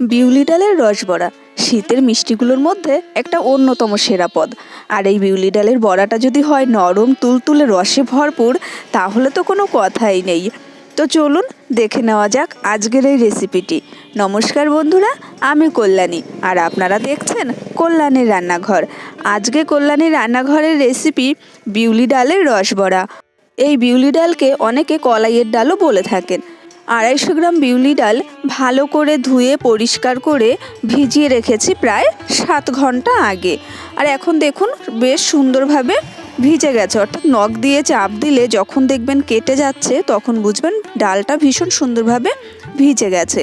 বিউলি ডালের রস রসবড়া শীতের মিষ্টিগুলোর মধ্যে একটা অন্যতম সেরা পদ। আর এই বিউলি ডালের বড়াটা যদি হয় নরম তুলতুলে রসে ভরপুর, তাহলে তো কোনো কথাই নেই। তো চলুন দেখে নেওয়া যাক আজকের এই রেসিপিটি। নমস্কার বন্ধুরা, আমি কল্যাণী। আর আপনারা দেখছেন কল্যাণীর রান্নাঘর। আজকে কল্যাণীর রান্নাঘরের রেসিপি বিউলি ডালের রসবড়া এই বিউলি ডালকে অনেকে কলাইয়ের ডালও বলে থাকেন। আড়াইশো গ্রাম বিউলি ডাল ভালো করে ধুয়ে, পরিষ্কার করে ভিজিয়ে রেখেছি প্রায় সাত ঘণ্টা আগে। আর এখন দেখুন, বেশ সুন্দরভাবে ভিজে গেছে। অর্থাৎ নখ দিয়ে চাপ দিলে যখন দেখবেন কেটে যাচ্ছে, তখন বুঝবেন ডালটা ভীষণ সুন্দরভাবে ভিজে গেছে।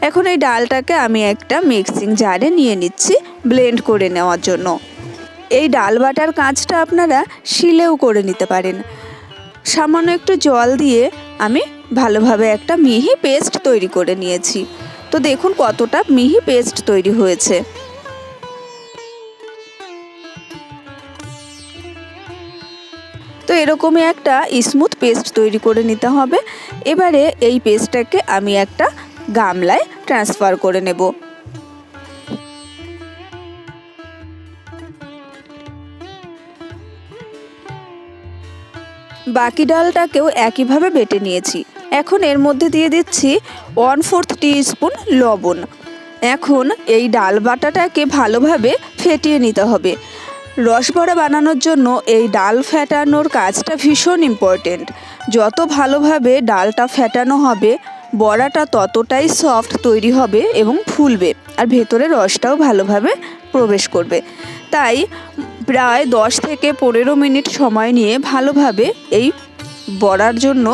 এখন এই ডালটাকে আমি একটা মিক্সিং জারে নিয়ে নিচ্ছি ব্লেন্ড করে নেওয়ার জন্য। এই ডাল বাটার কাজটা আপনারা শিলেও করে নিতে পারেন। সামান্য একটু জল দিয়ে আমি ভালোভাবে একটা মিহি পেস্ট তৈরি করে নিয়েছি। তো দেখুন কতটা মিহি পেস্ট তৈরি হয়েছে। তো এরকমই একটা স্মুথ পেস্ট তৈরি করে নিতে হবে। এবারে এই পেস্টটাকে আমি একটা গামলায় ট্রান্সফার করে নেব। বাকি ডালটাকেও একইভাবে বেটে নিয়েছি। এখন এর মধ্যে দিয়ে দিচ্ছি ওয়ান ফোর্থ স্পুন লবণ। এখন এই ডাল বাটাটাকে ভালোভাবে ফেটিয়ে নিতে হবে। রসবড়া বানানোর জন্য এই ডাল ফেটানোর কাজটা ভীষণ ইম্পর্টেন্ট যত ভালোভাবে ডালটা ফেটানো হবে, বড়াটা ততটাই সফট তৈরি হবে এবং ফুলবে আর ভেতরে রসটাও ভালোভাবে প্রবেশ করবে। তাই প্রায় দশ থেকে পনেরো মিনিট সময় নিয়ে ভালোভাবে এই বড়ার জন্য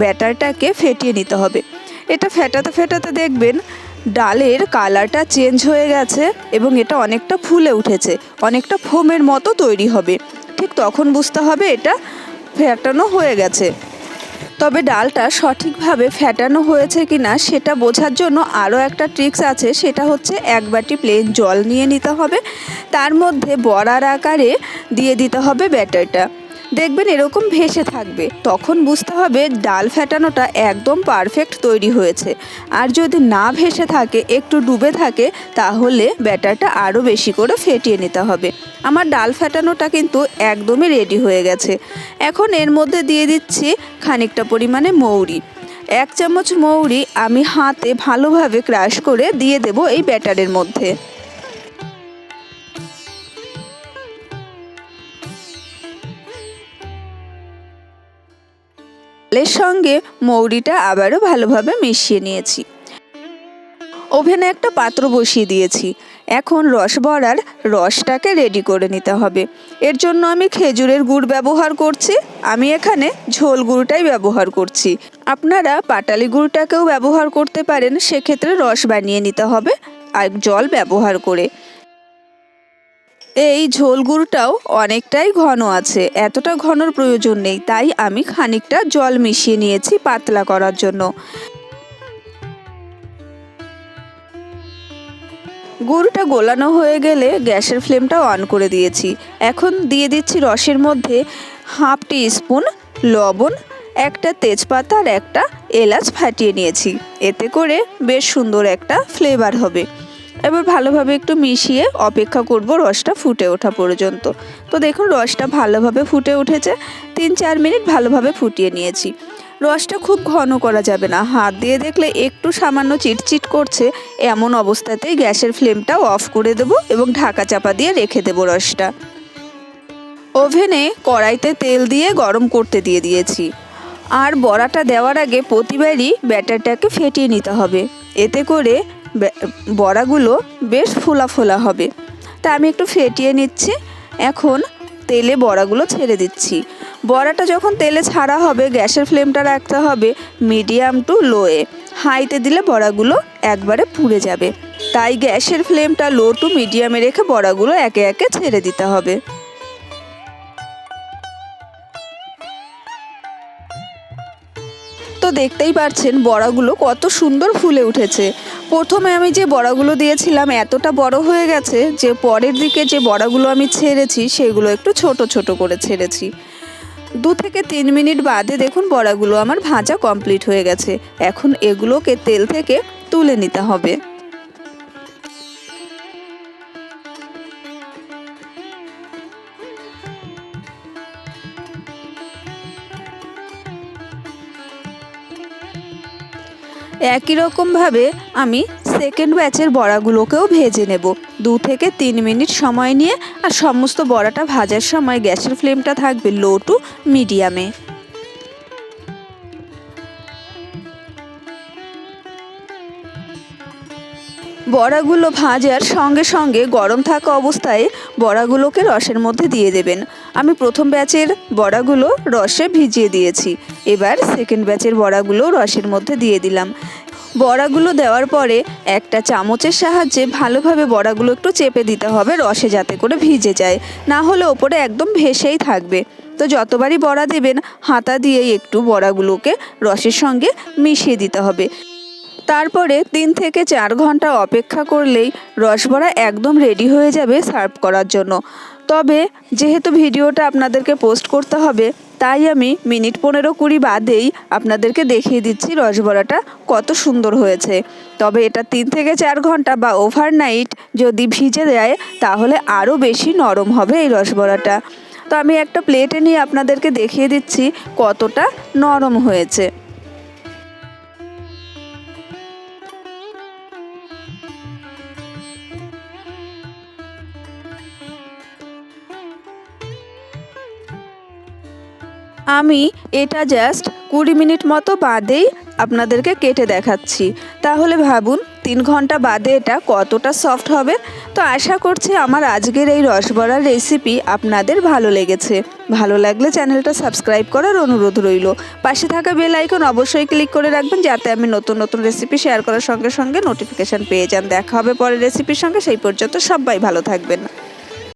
ব্যাটারটাকে ফেটিয়ে নিতে হবে। এটা ফেটাতে ফেটাতে দেখবেন ডালের কালারটা চেঞ্জ হয়ে গেছে এবং এটা অনেকটা ফুলে উঠেছে, অনেকটা ফোমের মতো তৈরি হবে। ঠিক তখন বুঝতে হবে এটা ফেটানো হয়ে গেছে। তবে ডালটা সঠিকভাবে ফেটানো হয়েছে কি না সেটা বোঝার জন্য আরও একটা ট্রিক্স আছে, সেটা হচ্ছে এক বাটি প্লেন জল নিয়ে নিতে হবে। তার মধ্যে বড়ার আকারে দিয়ে দিতে হবে ব্যাটারটা। দেখবেন এরকম ভেসে থাকবে। তখন বুঝতে হবে ডাল ফেটানোটা একদম পারফেক্ট তৈরি হয়েছে। আর যদি না ভেসে থাকে, একটু ডুবে থাকে, তাহলে ব্যাটারটা আরও বেশি করে ফেটিয়ে নিতে হবে। আমার ডাল ফেটানোটা কিন্তু একদমই রেডি হয়ে গেছে। এখন এর মধ্যে দিয়ে দিচ্ছি খানিকটা পরিমাণে মৌরি। এক চামচ মৌরি আমি হাতে ভালোভাবে ক্রাশ করে দিয়ে দেব এই ব্যাটারের মধ্যে। ডালের সঙ্গে মৌরিটা আবারও ভালোভাবে মিশিয়ে নিয়েছি। ওভেনে একটা পাত্র বসিয়ে দিয়েছি। এখন রস বড়ার রসটাকে রেডি করে নিতে হবে। এর জন্য আমি খেজুরের গুড় ব্যবহার করছি। আমি এখানে ঝোল গুড়টাই ব্যবহার করছি। আপনারা পাটালি গুড়টাকেও ব্যবহার করতে পারেন। সেক্ষেত্রে রস বানিয়ে নিতে হবে। আর জল ব্যবহার করে। এই ঝোল গুড়টাও অনেকটাই ঘন আছে। এতটা ঘনর প্রয়োজন নেই, তাই আমি খানিকটা জল মিশিয়ে নিয়েছি পাতলা করার জন্য। গুড়টা গোলানো হয়ে গেলে গ্যাসের ফ্লেমটা অন করে দিয়েছি। এখন দিয়ে দিচ্ছি রসের মধ্যে হাফ টি স্পুন লবণ, একটা তেজপাতা আর একটা এলাচ ফাটিয়ে নিয়েছি। এতে করে বেশ সুন্দর একটা ফ্লেভার হবে। এবার ভালোভাবে একটু মিশিয়ে অপেক্ষা করব রসটা ফুটে ওঠা পর্যন্ত। তো দেখুন, রসটা ভালোভাবে ফুটে উঠেছে। তিন চার মিনিট ভালোভাবে ফুটিয়ে নিয়েছি। রসটা খুব ঘন করা যাবে না। হাত দিয়ে দেখলে একটু সামান্য চিটচিট করছে। এমন অবস্থাতেই গ্যাসের ফ্লেমটা অফ করে দেব এবং ঢাকা চাপা দিয়ে রেখে দেবো রসটা। ওভেনে কড়াইতে তেল দিয়ে গরম করতে দিয়ে দিয়েছি। আর বড়াটা দেওয়ার আগে প্রতিবারই ব্যাটারটাকে ফেটিয়ে নিতে হবে। এতে করে বড়াগুলো বেশ ফোলা ফোলা হবে। তা আমি একটু ফেটিয়ে নিচ্ছি। এখন তেলে বড়াগুলো ছেড়ে দিচ্ছি। বড়াটা যখন তেলে ছাড়া হবে, গ্যাসের ফ্লেমটা রাখতে হবে মিডিয়াম টু লোয়ে। হাইতে দিলে বড়াগুলো একবারে পুড়ে যাবে। তাই গ্যাসের ফ্লেমটা লো টু মিডিয়ামে রেখে বড়াগুলো একে একে ছেড়ে দিতে হবে। তো দেখতেই পাচ্ছেন বড়াগুলো কত সুন্দর ফুলে উঠেছে। প্রথমে আমি যে বড়াগুলো দিয়েছিলাম এতটা বড় হয়ে গেছে যে পরের দিকে যে বড়াগুলো আমি ছেড়েছি সেগুলো একটু ছোট ছোট করে ছেড়েছি। দু থেকে তিন মিনিট বাদে দেখুন বড়াগুলো আমার ভাজা কমপ্লিট হয়ে গেছে। এখন এগুলোকে তেল থেকে তুলে নিতে হবে। একই রকমভাবে আমি সেকেন্ড ব্যাচের বড়াগুলোকেও ভেজে নেব। দু থেকে তিন মিনিট সময় নিয়ে আর সমস্ত বড়াটা ভাজার সময় গ্যাসের ফ্লেমটা থাকবে লো টু মিডিয়ামে বড়াগুলো ভাজার সঙ্গে সঙ্গে গরম থাকা অবস্থায় বড়াগুলোকে রসের মধ্যে দিয়ে দেবেন। আমি প্রথম ব্যাচের বড়াগুলো রসে ভিজিয়ে দিয়েছি। এবার সেকেন্ড ব্যাচের বড়াগুলো রসের মধ্যে দিয়ে দিলাম। বড়াগুলো দেওয়ার পরে একটা চামচের সাহায্যে ভালোভাবে বড়াগুলো একটু চেপে দিতে হবে রসে যাতে করে ভিজে যায়। না হলে ওপরে একদম ভেসেই থাকবে। তো যতবারই বড়া দেবেন, হাতা দিয়েই একটু বড়াগুলোকে রসের সঙ্গে মিশিয়ে দিতে হবে। তারপরে তিন থেকে চার ঘণ্টা অপেক্ষা করলেই রসবড়া একদম রেডি হয়ে যাবে সার্ভ করার জন্য। তবে যেহেতু ভিডিওটা আপনাদেরকে পোস্ট করতে হবে, তাই আমি মিনিট পনেরো কুড়ি বাদেই আপনাদেরকে দেখিয়ে দিচ্ছি রসবড়াটা কত সুন্দর হয়েছে। তবে এটা তিন থেকে চার ঘণ্টা বা ওভারনাইট যদি ভিজে দেয় তাহলে আরও বেশি নরম হবে এই রসবড়াটা তো আমি একটা প্লেটে নিয়ে আপনাদেরকে দেখিয়ে দিচ্ছি কতটা নরম হয়েছে। আমি এটা জাস্ট কুড়ি মিনিট মতো বাদেই আপনাদেরকে কেটে দেখাচ্ছি। তাহলে ভাবুন, তিন ঘণ্টা বাদে এটা কতটা সফট হবে। তো আশা করছি আমার আজকের এই রসবড়ার রেসিপি আপনাদের ভালো লেগেছে। ভালো লাগলে চ্যানেলটা সাবস্ক্রাইব করার অনুরোধ রইল। পাশে থাকা বেল আইকন অবশ্যই ক্লিক করে রাখবেন, যাতে আমি নতুন নতুন রেসিপি শেয়ার করার সঙ্গে সঙ্গে নোটিফিকেশান পেয়ে যান। দেখা হবে পরের রেসিপির সঙ্গে, সেই পর্যন্ত সবাই ভালো থাকবেন।